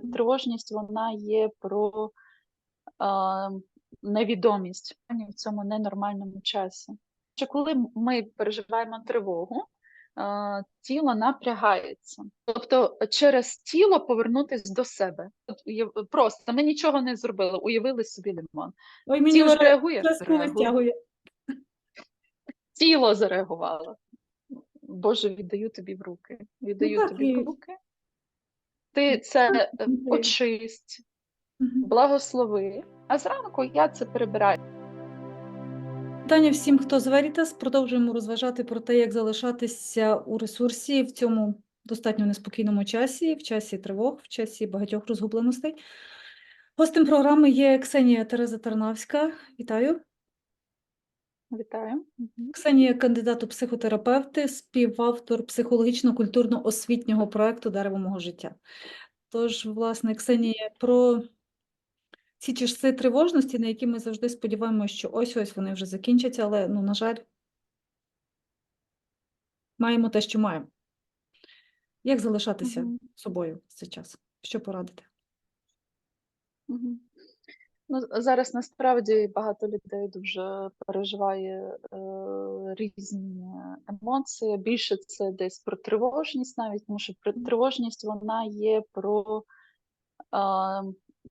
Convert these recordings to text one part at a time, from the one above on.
тривожність вона є про а, невідомість в цьому ненормальному часі. Що коли ми переживаємо тривогу, а, тіло напрягається. Тобто через тіло повернутися до себе. От Просто ми нічого не зробили, уявили собі лимон. Ой, мені Тіло реагує, реагує. тіло зареагувало. Боже, віддаю тобі в руки. Віддаю Ну, тобі в руки. Ти це е, очисть, благослови, а зранку я це перебираю. Вітання всім, хто з Veritas. Продовжуємо розважати про те, як залишатися у ресурсі в цьому достатньо неспокійному часі, в часі тривог, в часі багатьох розгубленостей. Гостем програми є Ксенія Тереза Тарнавська. Вітаю. Вітаю. Ксенія кандидат у психотерапевти, співавтор психологічно-культурно-освітнього проекту Дерево мого життя. Тож, власне, Ксенія, про ці часи тривожності, на які ми завжди сподіваємося, що ось-ось вони вже закінчаться, але, ну, на жаль, маємо те, що маємо. Як залишатися Мгм. собою в цей час? Що порадити? Мгм. Ну, зараз насправді багато людей дуже переживає е, різні емоції. Більше це десь про тривожність, навіть тому що Мгм. тривожність вона є про е,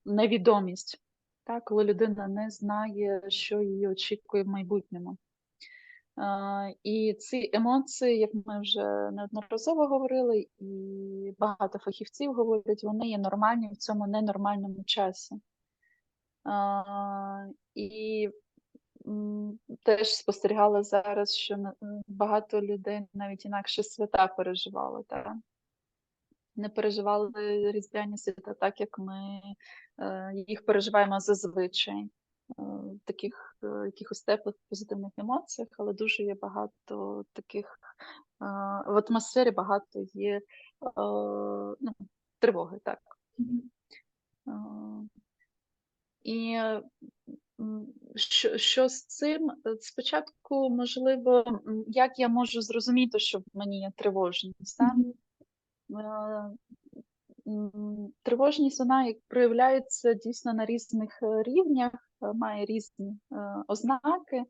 невідомість, так, коли людина не знає, що її очікує в майбутньому. Е, І ці емоції, як ми вже неодноразово говорили, і багато фахівців говорять, вони є нормальні в цьому ненормальному часі. І теж спостерігала зараз, що багато людей навіть інакше свята переживали, так? Не переживали різдвяні свята так, як ми е, їх переживаємо зазвичай. е, В таких е, якихось теплих позитивних емоціях, але дуже є багато таких в атмосфері багато є ну, тривоги, так. Е, І що, що з цим? Спочатку, можливо, як я можу зрозуміти, що в мені є тривожність. так? Е, Тривожність вона як проявляється дійсно на різних е, рівнях, е, має різні ознаки.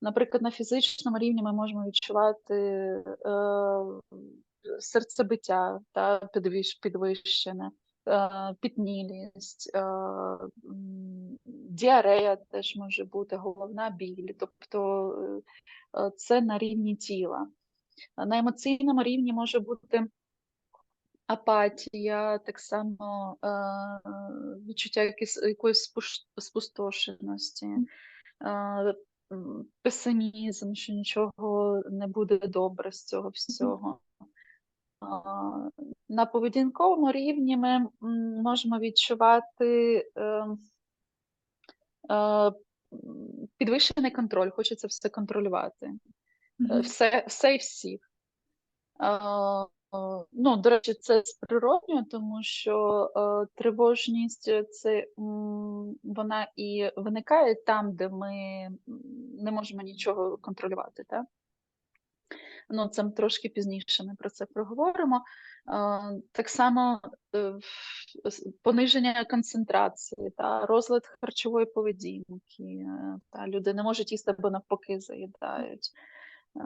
Наприклад, на фізичному рівні ми можемо відчувати е, серцебиття та підвищене, піднілість, е, діарея теж може бути, головна біль. Тобто е, це на рівні тіла. На емоційному рівні може бути апатія, так само е, відчуття якоїсь спустошеності, песимізм, що нічого не буде добре з цього всього. На поведінковому рівні ми можемо відчувати е, е, підвищений контроль, хочеться все контролювати е, все, все і всіх. Ну, до речі, це природньо, тому що тривожність це вона і виникає там, де ми не можемо нічого контролювати. Так? Ну, це трошки пізніше ми про це проговоримо. Так само е, пониження концентрації, та, розлад харчової поведінки. е, Та, люди не можуть їсти або навпаки заїдають. Е,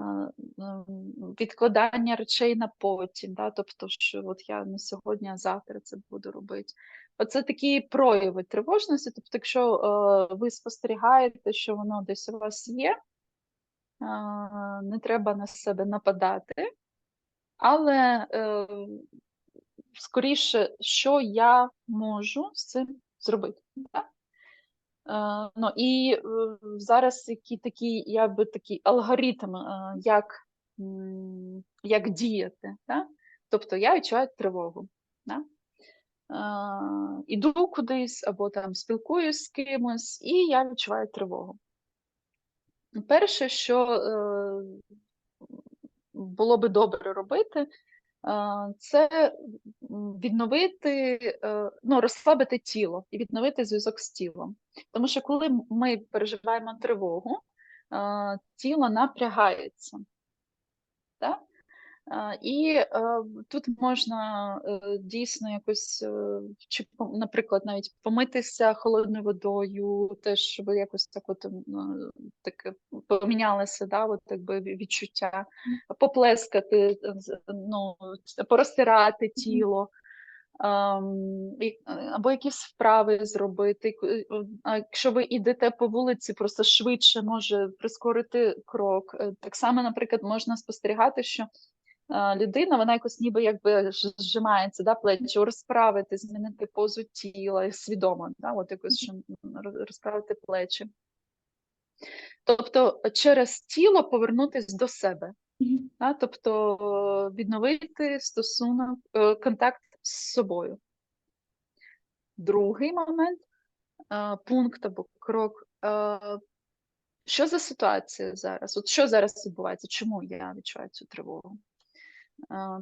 Відкладання речей на потім, да, тобто, що от я не сьогодні, а завтра це буду робити. Оце такі прояви тривожності. Тобто, якщо е, ви спостерігаєте, що воно десь у вас є, не треба на себе нападати, але е, скоріше, що я можу з цим зробити. так? Е, ну, і е, зараз який такий, я би такий алгоритм, як, як діяти. так? Тобто я відчуваю тривогу. Да? Іду кудись або там спілкуюсь з кимось, і я відчуваю тривогу. Перше, що е, було би добре робити, е, це відновити, е, ну, розслабити тіло і відновити зв'язок з тілом. Тому що коли ми переживаємо тривогу, тіло напрягається. Так? І тут можна е, дійсно якось, е, чи, наприклад, навіть помитися холодною водою, теж щоб якось так от е, таке помінялося, да, от якби відчуття, поплескати, ну, порозтирати тіло. Або якісь вправи зробити. Якщо ви йдете по вулиці, просто швидше може прискорити крок. Так само, наприклад, можна спостерігати, що людина, вона якось ніби якби зжимається, да, плечі, розправити, змінити позу тіла свідомо, да, от якось що, розправити плечі. Тобто через тіло повернутись до себе, да, тобто е, відновити стосунок, е, контакт з собою. Другий момент, е, пункт або крок. е, Що за ситуація зараз? От що зараз відбувається? Чому я відчуваю цю тривогу?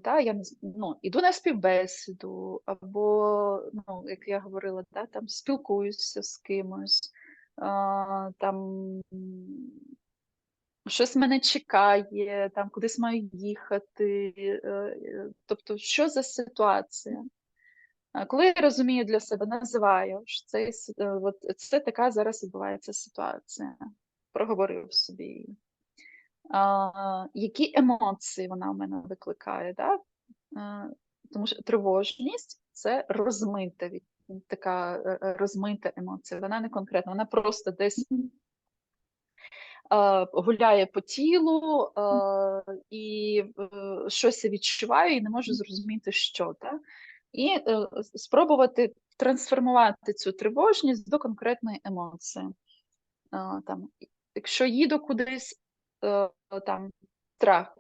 Та, я ну, іду на співбесіду, або, ну, як я говорила, та, там спілкуюся з кимось, а, там щось мене чекає, там кудись маю їхати. е, е, Тобто, що за ситуація? Коли я розумію для себе, називаю, що це, е, от, це така зараз відбувається ситуація. Проговорив собі. А, які емоції вона в мене викликає, да? Е, Тому що тривожність це розмита така е, е, розмита емоція. Вона не конкретна, вона просто десь гуляє по тілу і е, щось відчуваю і не можу зрозуміти, що. Та? І спробувати трансформувати цю тривожність до конкретної емоції. Там, якщо їду кудись, там страх,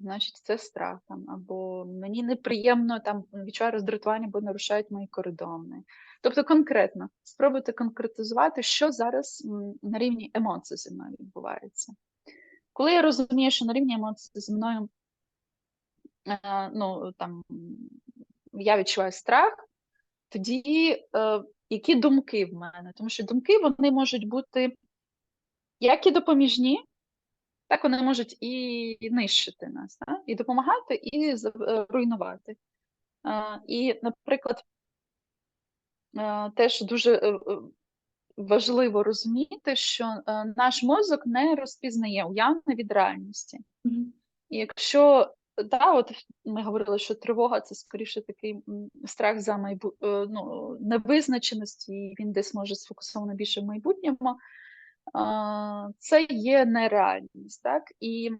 значить це страх. Там, або мені неприємно там відчуваю роздратування, бо нарушають мої кордони. Тобто конкретно спробуйте конкретизувати, що зараз на рівні емоцій зі мною відбувається. Коли я розумію, що на рівні емоцій зі мною е, ну, там, я відчуваю страх, тоді е, які думки в мене? Тому що думки вони можуть бути як і допоміжні, так вони можуть і нищити нас, да? і допомагати, і е, руйнувати. І, наприклад, е, теж дуже е, важливо розуміти, що наш мозок не розпізнає уявне від реальності. І якщо да, от ми говорили, що тривога це скоріше такий страх за майбу... ну, невизначеності, і він десь може сфокусовано більше в майбутньому. Це є нереальність, так? І,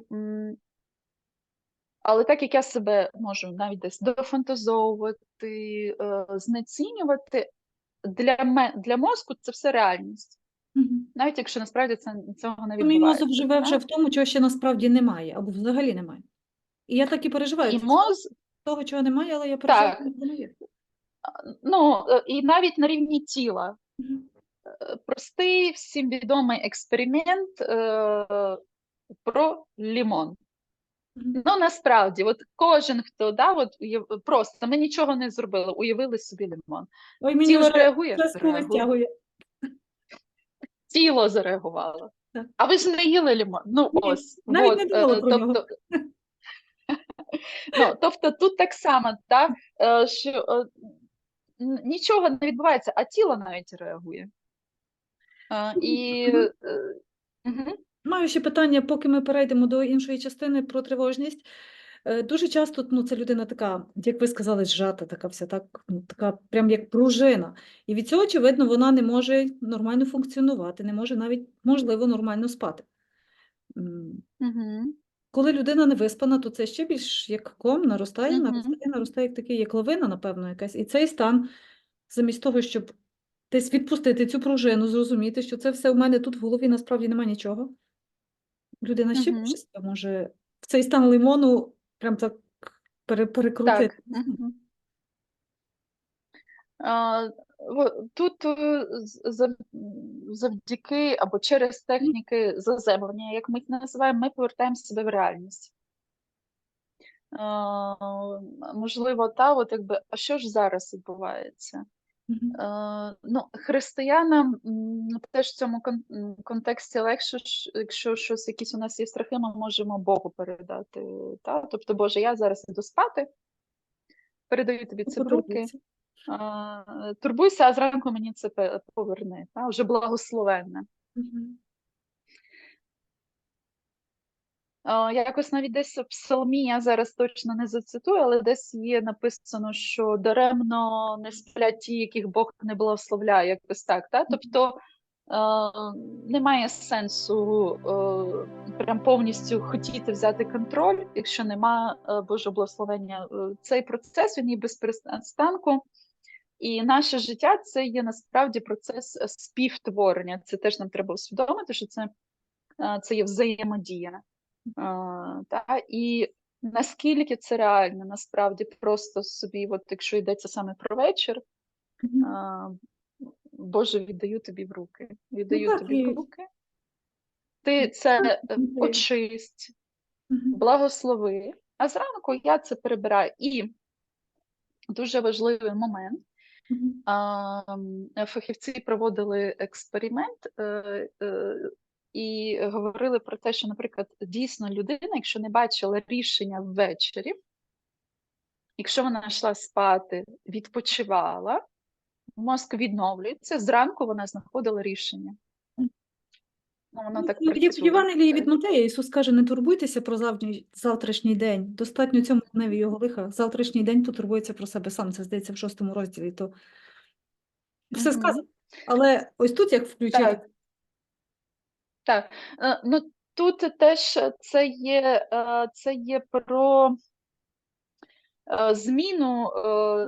але так як я себе можу навіть десь дофантазовувати, е, знецінювати, для, ме... для мозку це все реальність. Мгм. Навіть якщо насправді це цього не Ну, Мій мозок відбувається. живе вже в тому, чого ще насправді немає, або взагалі немає. І я так і переживаю. І моз... того, чого немає, але я переживаю, Так. що воно є. ну, е, і навіть на рівні тіла. Простий всім відомий експеримент е, про лімон. Ну, насправді, от кожен, хто да, от, просто ми нічого не зробили, уявили собі лимон. Ой, мені Тіло реагує, реагує. тіло зареагувало. Так. А ви ж не їли лимон. Ну, Ні, ось. навіть от, не думала е, про нього. тобто, ну, тобто тут так само, так, е, що е, нічого не відбувається, а тіло навіть реагує. І е. Маю ще питання, поки ми перейдемо до іншої частини про тривожність. Е, Дуже часто ну, це людина така, як ви сказали, зжата, така вся, так, ну, така прям як пружина. І від цього, очевидно, вона не може нормально функціонувати, не може навіть, можливо, нормально спати. Мгм. Коли людина не виспана, то це ще більш як ком наростає, наростає, наростає, як такий, як лавина, напевно, якась. І цей стан, замість того, щоб десь відпустити цю пружину, зрозуміти, що це все у мене тут в голові насправді немає нічого. Людина ще більше себе може в цей стан лимону прям так пере- перекрутити. Так. Мгм. А, Тут е, завдяки або через техніки заземлення, як ми їх називаємо, ми повертаємо себе в реальність. А, Можливо, та, от якби, а що ж зараз відбувається? Е, ну, християнам теж в цьому контексті легше, якщо щось, якісь у нас є страхи, ми можемо Богу передати. Та? Тобто, Боже, я зараз іду спати, передаю тобі це в руки, турбуйся, а зранку мені це поверне. поверни. Та? Вже благословенне. Мгм. Е, Якось навіть десь в псалмі, я зараз точно не зацитую, але десь є написано, що даремно не сплять ті, яких Бог не благословляє, якось так. Та? Тобто немає сенсу прям повністю хотіти взяти контроль, якщо нема Божого благословення. Е, Цей процес він є без перестанку. І наше життя це є насправді процес е, співтворення. Це теж нам треба усвідомити, що це, це є взаємодія. Та, і наскільки це реально, насправді просто собі, от якщо йдеться саме про вечір, Боже, віддаю тобі в руки. Віддаю Ну тобі в руки. Ти це е, ну, очисть, благослови, а зранку я це перебираю. І дуже важливий момент. Фахівці проводили експеримент е, е, і говорили про те, що, наприклад, дійсно людина, якщо не бачила рішення ввечері, якщо вона йшла спати, відпочивала, мозк відновлюється, зранку вона знаходила рішення. Ну, воно Ну, так в. Євангелії від Матея Ісус каже, не турбуйтеся про завтра- завтрашній день. Достатньо цьому дневі його лиха. Завтрашній день потурбується про себе сам. Це здається в шостому розділі. То все сказано. Але ось тут як включити. Так. Е, ну тут теж це є, е, це є про е, зміну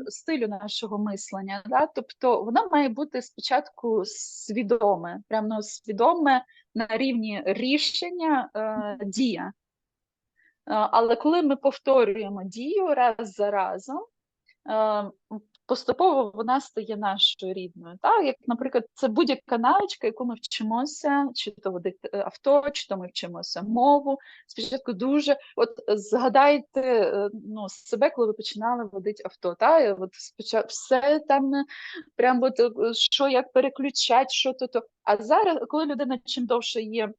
стилю нашого мислення. Да? Тобто воно має бути спочатку свідоме, прямо свідоме на рівні рішення дія. Але коли ми повторюємо дію раз за разом, поступово вона стає нашою рідною. Так? Як, наприклад, це будь-яка навичка, яку ми вчимося, чи то водити е, авто, чи то ми вчимося мову. Спочатку дуже от згадайте е, ну, себе, коли ви починали водити авто. Та? От спочатку все там е, прям от, що як переключати, що то то. А зараз, коли людина чим довше є.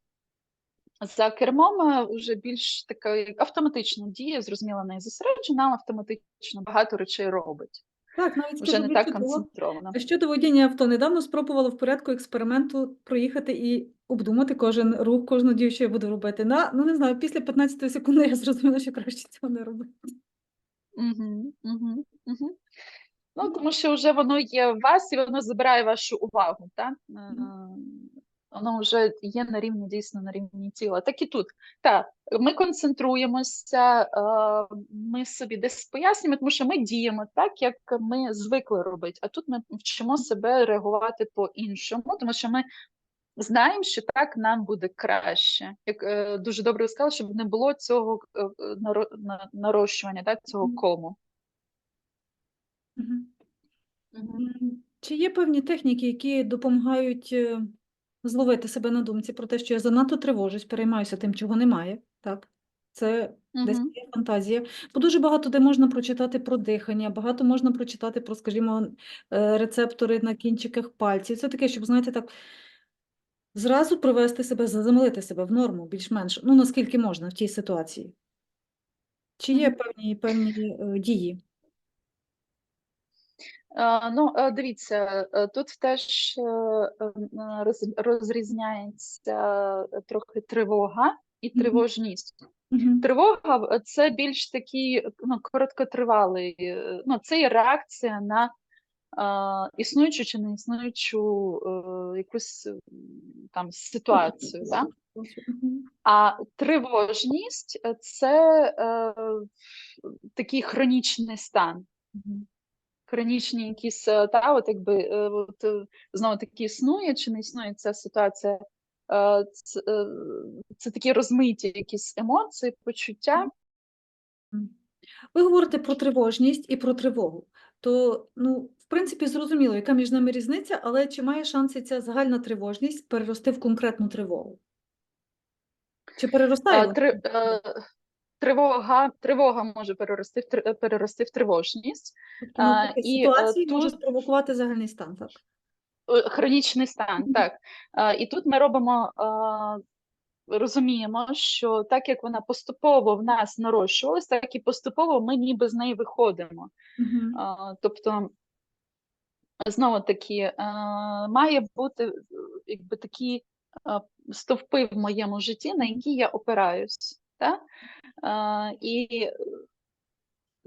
За кермом вже більш така автоматично діє, зрозуміло, не зосереджена, автоматично багато речей робить. Так, навіть Вже не так концентровано. Щодо водіння авто, недавно спробувала в порядку експерименту проїхати і обдумати кожен рух, кожну дію, що я буду робити. На, ну не знаю, після 15 секунди я зрозуміла, що краще цього не робити. Угу, угу, угу. Ну, тому що вже воно є в вас і воно забирає вашу увагу, так? Воно вже є на рівні, дійсно, на рівні тіла. Так і тут. Так, ми концентруємося, е, ми собі десь пояснюємо, тому що ми діємо так, як ми звикли робити. А тут ми вчимо себе реагувати по-іншому, тому що ми знаємо, що так нам буде краще. Як е, дуже добре сказали, щоб не було цього е, наро- на- нарощування, так, цього кому. Мгм. М, Чи є певні техніки, які допомагають е, зловити себе на думці про те, що я занадто тривожусь, переймаюся тим, чого немає? Так, це десь є фантазія. Бо дуже багато де можна прочитати про дихання, багато можна прочитати про, скажімо, е, рецептори на кінчиках пальців. Це таке, щоб, знаєте, так зразу привести себе, заземлити себе в норму, більш-менш, ну наскільки можна в тій ситуації. Чи є певні, певні е, дії? Ну, е, дивіться, е, тут теж е, е, роз- розрізняється трохи тривога і тривожність. Мгм. Тривога це більш такий ну, короткотривалий, ну, це є реакція на е, існуючу чи не існуючу е, якусь там ситуацію. Да? Мгм. А тривожність це е, такий хронічний стан. Хронічні якісь, та, от якби е, от, е, знову таки існує чи не існує ця ситуація. Це, е, це такі розмиті якісь емоції, почуття. Ви говорите про тривожність і про тривогу. То, ну, в принципі, зрозуміло, яка між ними різниця, але чи має шанси ця загальна тривожність перерости в конкретну тривогу? Чи переростає вона? Три, е, тривога, тривога може перерости в перерости в тривожність, Тобто ну, А, і, е, ситуації може спровокувати загальний стан, так? е, хронічний стан. Так. І тут ми робимо. Розуміємо, що так як вона поступово в нас нарощувалась, так і поступово ми ніби з неї виходимо. А, Тобто, знову таки, має бути якби такі стовпи в моєму житті, на які я опираюсь. Так? І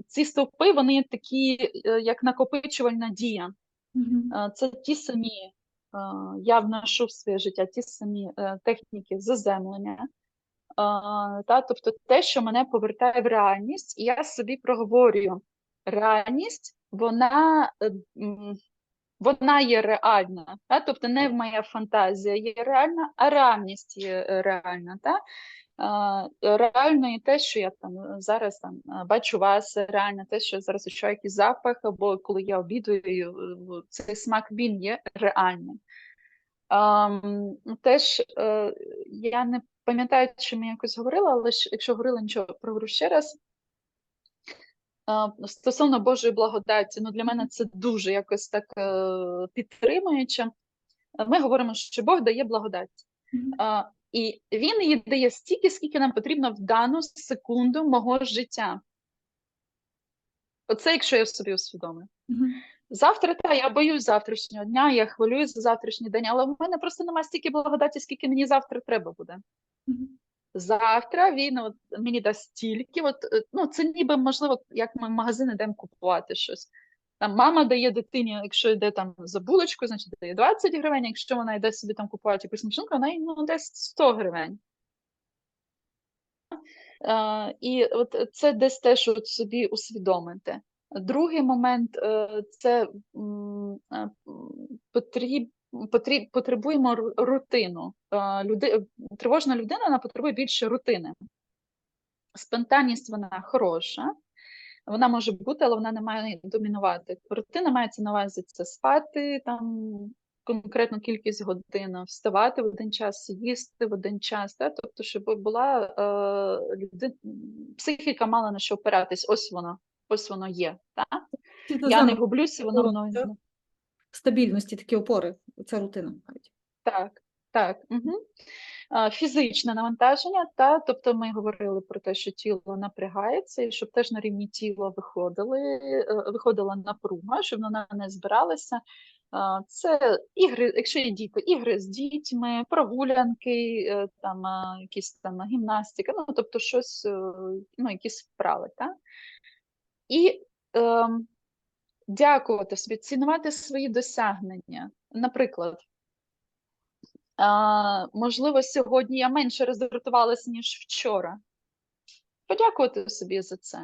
ці стовпи, вони такі, е, як накопичувальна дія. Це ті самі, я вношу в своє життя ті самі е, техніки заземлення, та, тобто те, що мене повертає в реальність, і я собі проговорюю. Реальність, вона, е, вона є реальна, та? тобто не моя фантазія є реальна, а реальність є реальна. Та? Реально і те, що я там е, зараз там е, бачу вас, реально те, що я зараз відчуваю якийсь запах, або коли я обідаю, е, цей смак він є реальним. Ам, Теж е, я не пам'ятаю, чи ми якось говорили, але ж, якщо говорила, нічого проговорю ще раз. А, Стосовно Божої благодаті, ну для мене це дуже якось так е, підтримуюче. Ми говоримо, що Бог дає благодать. А, і він її дає стільки, скільки нам потрібно в дану секунду мого життя. Оце, якщо я собі усвідомлю. Мгм. Завтра, та, я боюсь завтрашнього дня, я хвилююсь за завтрашній день, але в мене просто немає стільки благодаті, скільки мені завтра треба буде. Мгм. Завтра він от, мені дасть стільки. От, е, ну, це ніби можливо, як ми в магазин йдемо купувати щось. Там мама дає дитині, якщо йде там за булочку, значить дає 20 гривень. Якщо вона йде собі там купувати якусь машинку, вона ну, дасть 100 гривень. Е, і от це десь теж от собі усвідомити. Другий момент е, це е, потріб, потріб, потребуємо ру- рутину. Люди, тривожна людина вона потребує більше рутини. Спонтанність вона хороша, вона може бути, але вона не має домінувати. Рутина мається на увазі це спати там конкретну кількість годин, вставати в один час, їсти в один час. Та? Тобто, щоб була е, людина, психіка мала на що опиратись. Ось воно, ось воно є. Та? Це Я не гублюся, воно мною. стабільності, такі опори, ця рутина. Так, так. Угу. Фізичне навантаження, та, тобто ми говорили про те, що тіло напрягається, і щоб теж на рівні тіла виходили, е, виходила напруга, щоб вона не збиралася. Це ігри, якщо є діти, ігри з дітьми, прогулянки, е, там якісь там гімнастика, ну тобто щось, е, ну, якісь вправи. Та? І ем, дякувати собі, цінувати свої досягнення. Наприклад, можливо, сьогодні я менше роздратувалася, ніж вчора. Подякувати собі за це.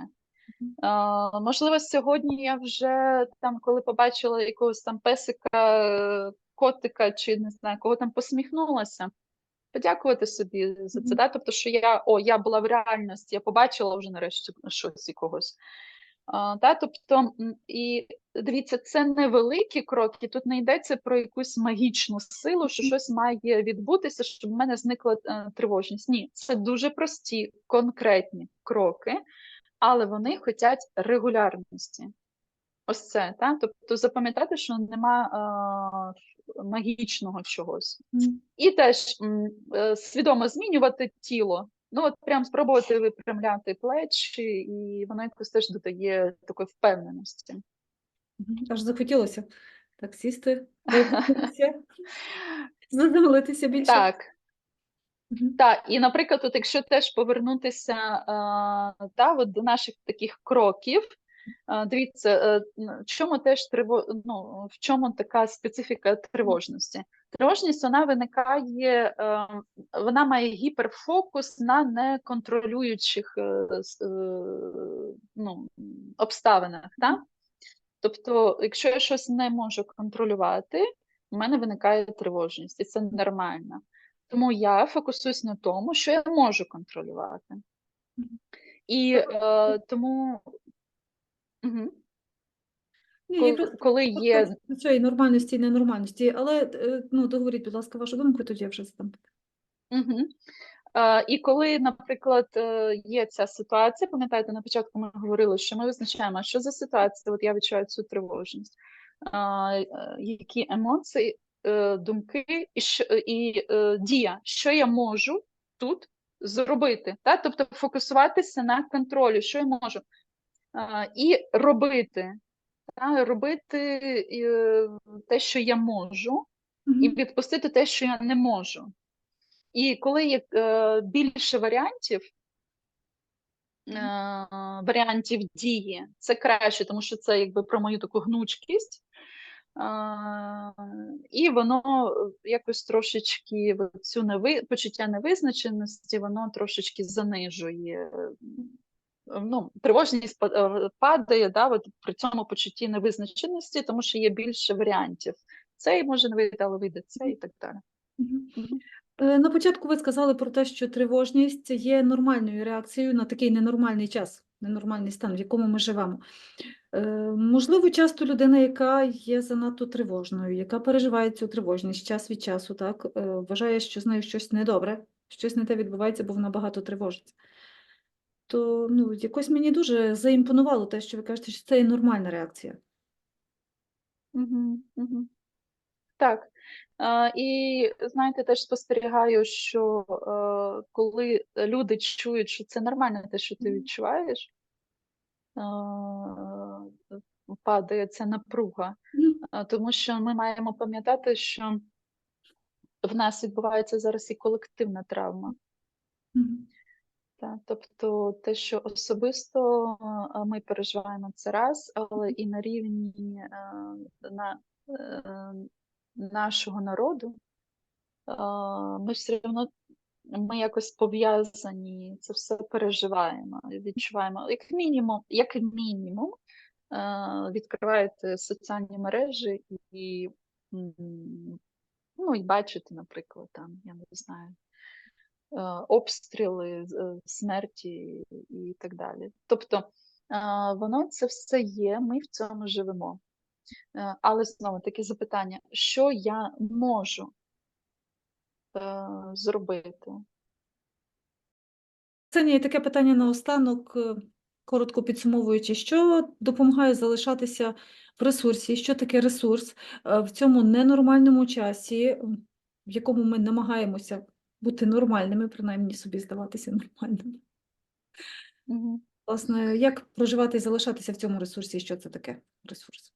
Можливо, сьогодні я вже там, коли побачила якогось там песика, котика чи не знаю, кого там посміхнулася. Подякувати собі за це. Да? Тобто, що я, о, я була в реальності, я побачила вже нарешті щось якогось. А, та, тобто, і дивіться, це невеликі кроки, тут не йдеться про якусь магічну силу, що щось має відбутися, щоб в мене зникла е, тривожність. Ні, це дуже прості, конкретні кроки, але вони хочуть регулярності. Ось це, та? тобто запам'ятати, що нема е, магічного чогось. Мгм. І теж е, свідомо змінювати тіло. Ну, от прям спробувати випрямляти плечі, і воно якось теж додає такої впевненості. Аж захотілося так сісти, заземлитися більше. Так, так. І, наприклад, от якщо теж повернутися е, та, от до наших таких кроків, е, дивіться, е, в чому теж триво... ну, в чому така специфіка тривожності? Тривожність вона виникає, вона має гіперфокус на неконтролюючих ну, обставинах. Та? Тобто, якщо я щось не можу контролювати, у мене виникає тривожність, і це нормально. Тому я фокусуюсь на тому, що я можу контролювати. І е, тому, угу. Ні, коли, коли є цієї нормальності і ненормальності, але е, ну, договоріть, будь ласка, вашу думку, тоді я вже задам. Угу. Е, І коли, наприклад, е, є ця ситуація, пам'ятаєте, на початку ми говорили, що ми визначаємо, що за ситуація, от я відчуваю цю тривожність, е, які емоції, думки і, що, і дія, що я можу тут зробити, та? тобто фокусуватися на контролі, що я можу, і робити, та? робити те, що я можу, і відпустити те, що я не можу. І коли є е, більше варіантів, е, варіантів дії, це краще, тому що це якби про мою таку гнучкість. Е, і воно якось трошечки цю неви, почуття невизначеності, воно трошечки занижує. Ну, тривожність падає да, от при цьому почутті невизначеності, тому що є більше варіантів. Цей може не вийти, але вийде цей і так далі. Е, На початку ви сказали про те, що тривожність є нормальною реакцією на такий ненормальний час, ненормальний стан, в якому ми живемо. Е, Можливо, часто людина, яка є занадто тривожною, яка переживає цю тривожність час від часу, так, е, вважає, що з нею щось недобре, щось не те відбувається, бо вона багато тривожиться. То ну, якось мені дуже заімпонувало те, що ви кажете, що це є нормальна реакція. Мгм, мгм. Так. І знаєте, теж спостерігаю, що е, коли люди чують, що це нормально, те, що ти відчуваєш, е, падає ця напруга. Е, Тому що ми маємо пам'ятати, що в нас відбувається зараз і колективна травма. Так, тобто те, що особисто ми переживаємо це раз, але і на рівні е, на, нашого народу ми все одно ми якось пов'язані, це все переживаємо, відчуваємо. Як мінімум, як мінімум, відкриваєте соціальні мережі і, ну, і бачите, наприклад, там, я не знаю обстріли, е, смерті і так далі. Тобто воно це все є, ми в цьому живемо. Е, Але знову таке запитання: що я можу е, зробити? Ксенія, і таке питання наостанок, е, коротко підсумовуючи, що допомагає залишатися в ресурсі, що таке ресурс в цьому ненормальному часі, в якому ми намагаємося бути нормальними, принаймні собі здаватися нормальними. Мгм. Власне, як проживати і залишатися в цьому ресурсі, що це таке ресурс?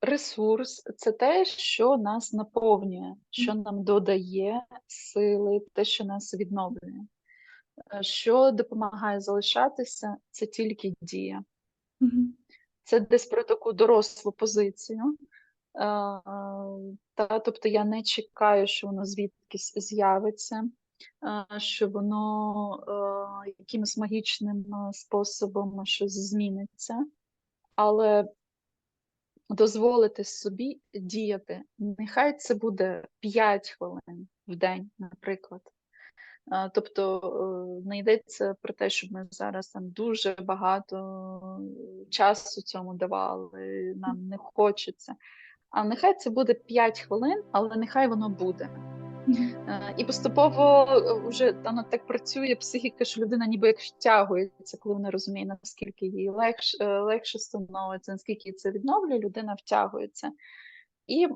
Ресурс це те, що нас наповнює, що нам додає сили, те, що нас відновлює. Е, Що допомагає залишатися, це тільки дія. Це десь про таку дорослу позицію. Е, Та, тобто я не чекаю, що воно звідкись з'явиться, е, що воно якимось магічним способом щось зміниться, але дозволити собі діяти. Нехай це буде 5 хвилин в день, наприклад. Тобто е, не йдеться про те, щоб ми зараз там дуже багато е, часу цьому давали, нам не хочеться. А нехай це буде 5 хвилин, але нехай воно буде. Е, І поступово е, вже воно так працює психіка, що людина ніби як втягується, коли вона розуміє, наскільки їй легше, легше становиться, наскільки це відновлює, людина втягується. І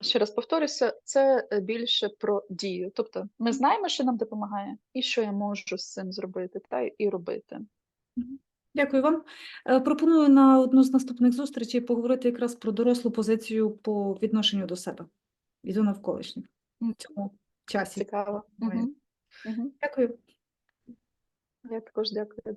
ще раз повторюся, це е, більше про дію. Тобто ми знаємо, що нам допомагає, і що я можу з цим зробити, та і робити. Дякую вам. Пропоную на одну з наступних зустрічей поговорити якраз про дорослу позицію по відношенню до себе і до навколишніх цьому часі. Цікаво. Угу. Угу. Дякую. Я також дякую.